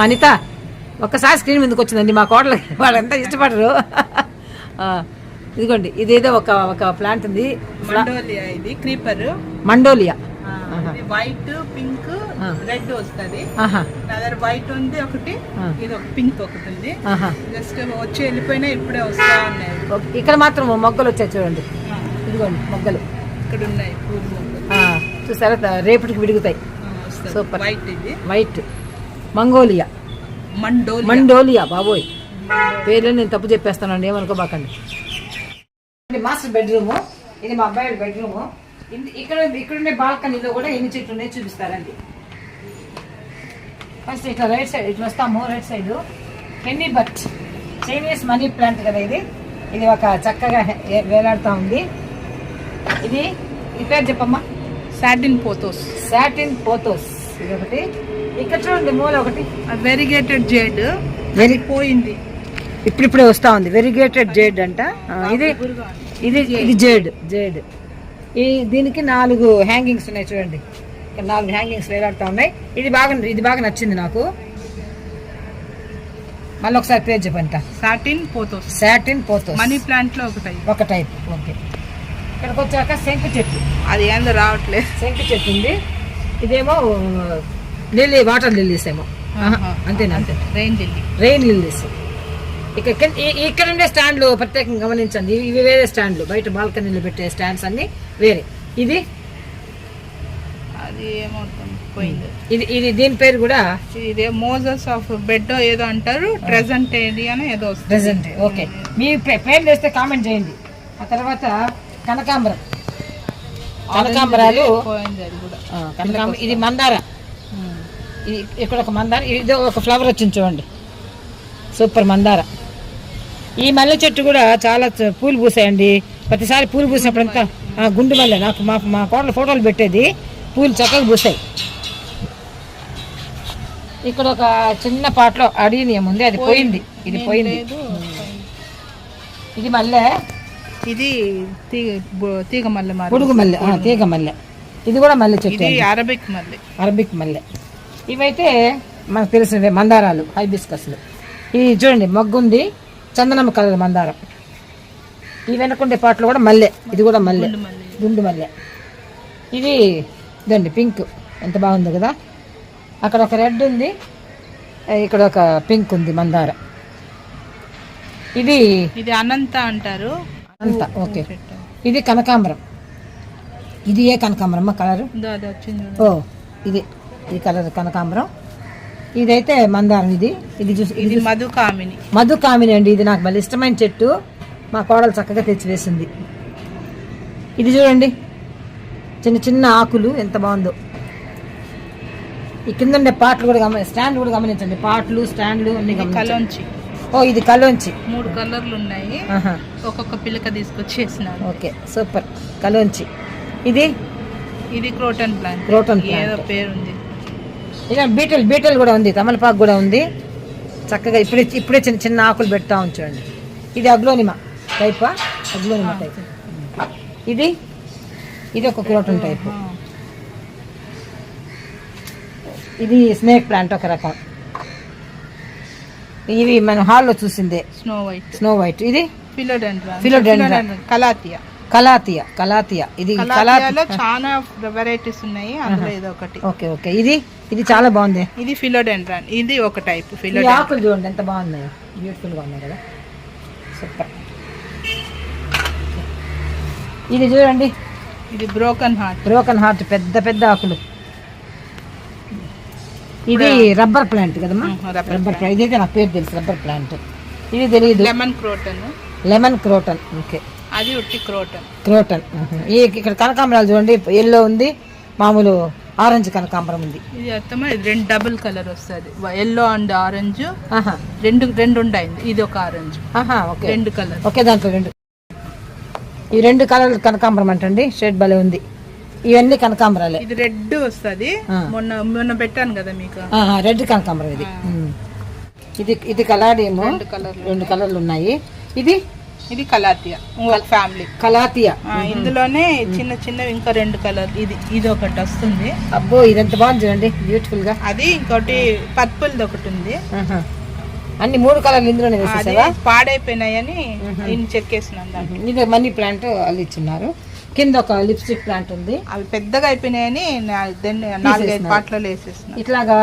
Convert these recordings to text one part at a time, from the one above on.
అనిత ఒక్కసారి స్క్రీన్ మీదకి వచ్చిందండి మా కోడలకి వాళ్ళంతా ఇష్టపడరు. ఇదిగోండి ఇదేదో ఒక ఒక ప్లాంట్ ఉంది. మండోలియా ఇది క్రీపర్. మండోలియా. White pink. రెడ్ వస్తది. అదర్ వైట్ ఉంది ఒకటి. ఇది ఒక పింక్ ఒకటి ఉంది. జస్ట్ వచ్చి వెళ్ళిపోయినా ఇప్పుడే వస్తా ఉన్నాయి. ఇక్కడ మాత్రం మొగ్గలు వచ్చాయి చూడండి. ఇదిగోండి మొగ్గలు. ఇక్కడ ఉన్నాయి చూసారా? రేపటికి విడుగుతాయి. సూపర్. వైట్ ఇది. White Mongolia. మండోలియా. మండోలియా బాబోయ్. పేర్లు నేను తప్పు చెప్పేస్తానండి ఏమనుకోబాకండి. ఇది మాస్టర్ బెడ్రూమ్ ఇది మా అబ్బాయి బెడ్రూమ్. ఇక్కడ ఇక్కడ ఉండే బాల్కనీలో కూడా ఎన్ని చెట్లు ఉన్నాయో చూపిస్తారండి. ఫస్ట్ ఇట్లా రైట్ సైడ్ ఇట్లా వస్తాము రైట్ సైడ్. కెన్నీ బట్ చైనీస్ మనీ ప్లాంట్ కదా ఇది. ఇది ఒక చక్కగా వేలాడుతూ ఉంది. ఇది ఈ పేరు చెప్పమ్మా? Satin pothos. Satin pothos. ఇది ఒకటి ఇక్కడ చూడండి మూల ఒకటి. వెరిగేటెడ్ జెడ్ వెరీ పోయింది. ఇప్పుడిప్పుడే వస్తా ఉంది. వెరిగేటెడ్ జేడ్ అంట. ఇది ఇది ఇది జేడ్ జేడ్ ఈ దీనికి నాలుగు హ్యాంగింగ్స్ ఉన్నాయి చూడండి. ఇక్కడ నాలుగు హ్యాంగింగ్స్ వేలాడుతూ ఉన్నాయి. ఇది బాగా ఇది బాగా నచ్చింది నాకు. మళ్ళీ ఒకసారి పేరు చెప్పంట satin pothos satin pothos money ప్లాంట్లో ఒకటి. ఒక టైప్ ఓకే ఇక్కడికి వచ్చాక శంకు చెట్టు. అది ఏందో రావట్లేదు. శంకు చెట్టు ఉంది. ఇదేమో లిల్లీ వాటర్ లిల్లీస్ ఏమో. అంతేనా అంతే? Rain lily. Rain lilies. ఇక్కడ ఇక్కడ ఉండే స్టాండ్లు ప్రత్యేకంగా గమనించండి. ఇవి వేరే స్టాండ్లు. బయట బాల్కనీలో పెట్టే స్టాండ్స్ అన్ని వేరే. ఇది? అది ఇది ఇది దీని పేరు కూడా? ఇది మోజస్ ఆఫ్ బెడ్ ఏదో అంటారు ఏరియానో ఏదో వస్తుంది. Present okay. మీ పే- పేర్లు వేస్తే కామెంట్ చేయండి. ఆ తర్వాత కనకాంబరం. కనకాంబరాలు. కనకాంబరం ఇది మందార. ఇది ఇక్కడ ఒక మందార ఇది ఒక ఫ్లవర్ వచ్చింది చూడండి. సూపర్ మందార. ఈ మల్లె చెట్టు కూడా చాలా పూలు పూసాయండి. ప్రతిసారి పూలు పూసినప్పుడంతా ఆ, గుండు మల్లె నాకు మా మా కోడలు ఫోటోలు పెట్టేది పూలు చక్కగా పూసాయి. ఇక్కడ ఒక చిన్న పాటలో అడీనియం ఉంది అది పోయింది. ఇది పోయింది. ఇది మల్లె. ఇది తీగ తీగ మల్లె పొడుగు మల్లె ఆ, తీగ మల్లె. ఇది కూడా మల్లె చెట్టు ఇది అరబిక్ మల్లె. అరబిక్ మల్లె. ఇవైతే మనకు తెలిసినవే మందారాలు హైబిస్కస్లు. ఇది చూడండి మొగ్గుంది చందనమ్మ కలర్ మందారం. ఈ వెనకుండే పాటలు కూడా మల్లె. ఇది కూడా మల్లె. మల్లె. గుండు మల్లె. ఇది ఇదండి పింక్. ఎంత బాగుంది కదా. అక్కడ ఒక రెడ్ ఉంది ఆ, ఇక్కడ ఒక పింక్ ఉంది మందార. ఇది ఇది అనంత అంటారు. అంత ఓకే. ఇది కనకాంబరం. ఇది ఏ కనకాంబరమ్మ కలరు. ఓ ఇది ఈ కలర్ కనకాంబరం. ఇదైతే మందారం ఇది. ఇది చూసి ఇది మధుకామిని మధు కామిని. అండి ఇది నాకు మళ్ళీ ఇష్టమైన చెట్టు. మా కోడలు చక్కగా తెచ్చి వేసింది ఇది చూడండి. చిన్న చిన్న ఆకులు ఎంత బాగుందో. ఈ కింద ఉండే పాటలు కూడా గమని స్టాండ్ కూడా గమనించండి. పాటలు స్టాండ్లు అన్ని కలోంచి. ఓ ఇది కలోంచి మూడు కలర్లు ఉన్నాయి. ఒక్కొక్క పిల్లక తీసుకొచ్చేసినాను ఓకే సూపర్. కలోంచి ఇది? ఇది క్రోటన్ ప్లాంట్ క్రోటన్ ఏదో పేరుంది. ఇలా బీటల్ బీటల్ కూడా ఉంది తమలపాకు కూడా ఉంది. చక్కగా ఇప్పుడే ఇప్పుడే చిన్న చిన్న ఆకులు పెడతా ఉంచండి ఇది అగ్లోనిమా టైపా? Aglaonema type. ఇది? ఇది ఒక క్రోటన్ టైప్. ఇది స్నేక్ ప్లాంట్ ఒక రకం. ఇవి మనం హాల్లో చూసిందే. స్నో వైట్ స్నో వైట్ ఇది? ఫిలోడెండ్రాన్. కలాతియా కలాతియా కలాతియా ఇది కలాతి కలాతియాలో చాలా వెరైటీస్ ఉన్నాయి. అందులో ఇది ఒకటి. Okay okay. ఇది? ఇది చాలా బాగుంది. ఇది ఫిలోడెండ్రాన్ ఇది ఒక టైప్ ఫిలోడెండ్రాన్ ఆకులు చూడండి ఎంత బాగున్నాయో. బ్యూటిఫుల్గా ఉన్నాయి కదా. సూపర్ ఇది చూడండి. ఇది బ్రోకన్ హార్ట్ బ్రోకన్ హార్ట్ పెద్ద పెద్ద ఆకులు. ఇది రబ్బర్ ప్లాంట్ కదమ్మా? Rubber plant. ఇదైతే నాకు పేరు తెలుసు రబ్బర్ ప్లాంట్. ఇది తెలియదు lemon croton. Lemon croton okay. అది ఉట్టి క్రోటన్. క్రోటన్ ఈ ఇక్కడ కనకాంబరాలు చూడండి ఎల్లో ఉంది మామూలు ఆరెంజ్ కనకాంబరం ఉంది. ఇది అర్థమా ఇది రెండు డబుల్ కలర్ వస్తుంది. Yellow and orange. ఆహా. రెండు రెండు ఉంటాయి ఇది ఒక ఆరెంజ్. ఆహా ఓకే. రెండు కలర్. ఒకే దాంట్లో రెండు. ఈ రెండు కలర్లు కనకాంబరం అంటండి షేడ్ భలే ఉంది. ఇవన్నీ కనకాంబరాలే. ఇది రెడ్ వస్తుంది. మొన్న మొన్న పెట్టాను కదా మీకు. రెడ్ కనకాంబరం ఇది. ఇది ఇది రెండు కలర్లు. రెండు కలర్లు ఉన్నాయి ఇది? ఇది కలాతియా ఇంకొక ఫ్యామిలీ కలాతియా. ఇందులోనే చిన్న చిన్నవి ఇంకా రెండు కలర్. ఇది ఇది ఒకటి వస్తుంది. అబ్బో ఇదంత బాగుంది చూడండి. బ్యూటిఫుల్గా అది ఇంకోటి పర్పుల్ ఒకటి ఉంది. అన్ని మూడు కలర్లు ఇందులోనే వేసేసావా? పాడైపోయినాయని ఇన్ని చెక్కేసినాం దాన్ని ఇది మనీ ప్లాంట్ అల్లిచ్చున్నారు కింద ఒక లిప్స్టిక్ ప్లాంట్ ఉంది. అవి పెద్దగా అయిపోయినాయని నాలుగైదు పాటలలో వేసేసిన ఇట్లాగా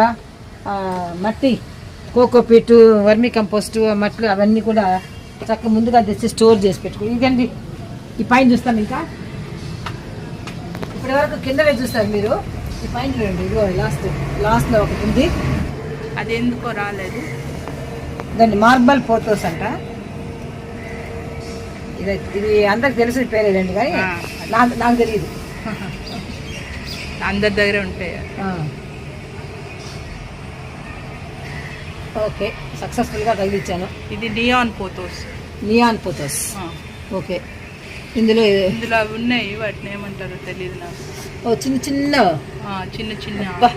మట్టి కోకోపీట్ వర్మి కంపోస్ట్ మట్లు అవన్నీ కూడా చక్కగా ముందుగా తెచ్చి స్టోర్ చేసి పెట్టుకో. ఇదండి ఈ పైన చూస్తాను ఇంకా. ఇప్పటి వరకు కిందనే చూస్తారు మీరు. ఈ పైన చూడండి ఇదిగో లాస్ట్ లాస్ట్లో ఒకటి ఉంది. అది ఎందుకో రాలేదు. దాన్ని మార్బల్ పోతోస్ అంట. ఇది ఇది అందరికి తెలిసిన పేరేదండి కానీ. నాకు నాకు తెలియదు అందరి దగ్గర ఉంటాయి? ఓకే సక్సెస్ఫుల్గా తగిలిచ్చాను. ఇది డియాన్ పోతోస్. Neon pothos. ఓకే. ఇందులో ఇందులో అవి ఉన్నాయి వాటిని ఏమంటారో తెలియదు నాకు. ఓ చిన్న చిన్న. చిన్న చిన్న.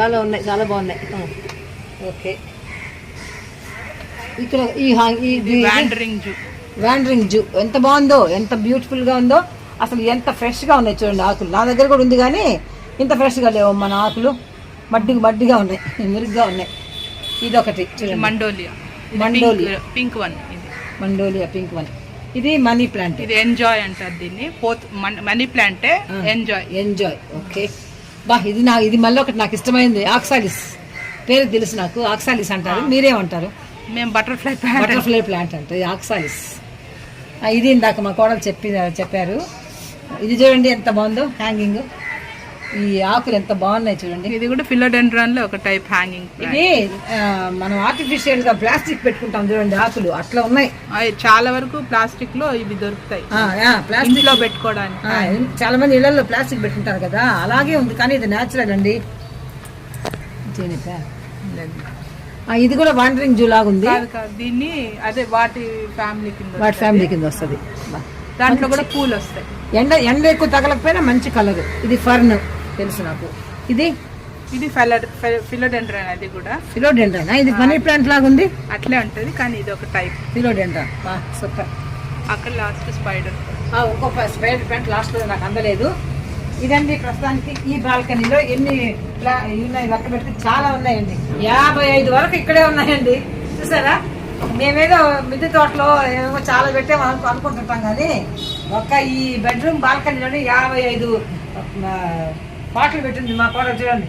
చాలా ఉన్నాయి చాలా బాగున్నాయి. ఓకే. ఇక్కడ ఈ హా- ఈ- వ్యాండరింగ్ జూ. Wandering zoo. ఎంత బాగుందో ఎంత బ్యూటిఫుల్గా ఉందో అసలు ఎంత ఫ్రెష్గా ఉన్నాయి చూడండి ఆకులు. నా దగ్గర కూడా ఉంది కానీ ఇంత ఫ్రెష్గా లేవు మన ఆకులు మడ్డి మడ్డిగా ఉన్నాయి మురిగ్గా ఉన్నాయి. ఇది ఒకటి చూడండి. మండోలియా. మండోలియా. పింక్ వన్ ఇది. మండోలియా పింక్ వన్ ఇది మనీ ప్లాంట్. ఇది ఎంజాయ్ అంటారు దీన్ని. పోత్ మనీ ప్లాంటే ఎంజాయ్ ఎంజాయ్ ఓకే. బా ఇది నా ఇది మళ్ళీ ఒకటి నాకు ఇష్టమైంది. ఆక్సాలిస్. పేరు తెలుసు నాకు ఆక్సాలిస్ అంటారు. మీరేమంటారు? మేము బటర్ఫ్లై ప్లాంట్ బటర్ఫ్లై ప్లాంట్ అంటే ఆక్సాలిస్. ఇది ఇందాక మా కోడలు చెప్పి చెప్పారు. ఇది చూడండి ఎంత బాగుందో హ్యాంగింగ్. ఈ ఆకులు ఎంత బాగున్నాయి చూడండి. ఇది కూడా ఫిలోడెండ్రాన్లో ఒక టైప్ హ్యాంగింగ్ ఇది మనం ఆర్టిఫిషియల్గా ప్లాస్టిక్ పెట్టుకుంటాం చూడండి ఆకులు. అట్లా ఉన్నాయి. చాలా వరకు ప్లాస్టిక్లో ఇవి దొరుకుతాయి. ప్లాస్టిక్. ఇంట్లో పెట్టుకోవడానికి. చాలా మంది ఇళ్ళలో ప్లాస్టిక్ పెట్టుకుంటారు కదా. అలాగే ఉంది కానీ ఇది న్యాచురల్ అండి. ఇది కూడా వాండరింగ్ జూ లాగా ఉంది దీన్ని అదే వాటి ఫ్యామిలీ కింద వాటి ఫ్యామిలీ కింద వస్తుంది. దాంట్లో కూడా పూలు వస్తాయి ఎండ ఎండ ఎక్కువ తగలకపోయినా మంచి కలర్. ఇది ఫర్న్ తెలుసు నాకు. ఇది? ఇది ఫిలోడెండ్రాన్ అది కూడా. ఫిలోడెండ్రన్? ఇది మనీ ప్లాంట్ లాగా ఉంది? అట్లే ఉంటది కానీ ఇది ఒక టైప్. ఫిలోడెండ్రన్. సూపర్. అక్కడ లాస్ట్ స్పైడర్. ఇంకో స్పైడర్ ప్లాంట్ లాస్ట్లో నాకు అందలేదు. ఇదండి ప్రస్తుతానికి ఈ బాల్కనీలో ఎన్ని ఉన్నాయి లెక్క పెడితే చాలా ఉన్నాయండి. యాభై ఐదు వరకు ఇక్కడే ఉన్నాయండి. చూసారా? మేమేదో మిద్దె తోటలో ఏమో చాలా పెట్టాము అనుకు- అనుకుంటుంటాం కానీ ఒక్క ఈ బెడ్రూమ్ బాల్కనీలోనే యాభై ఐదు పాటలు పెట్టింది మా కోడ చూడండి.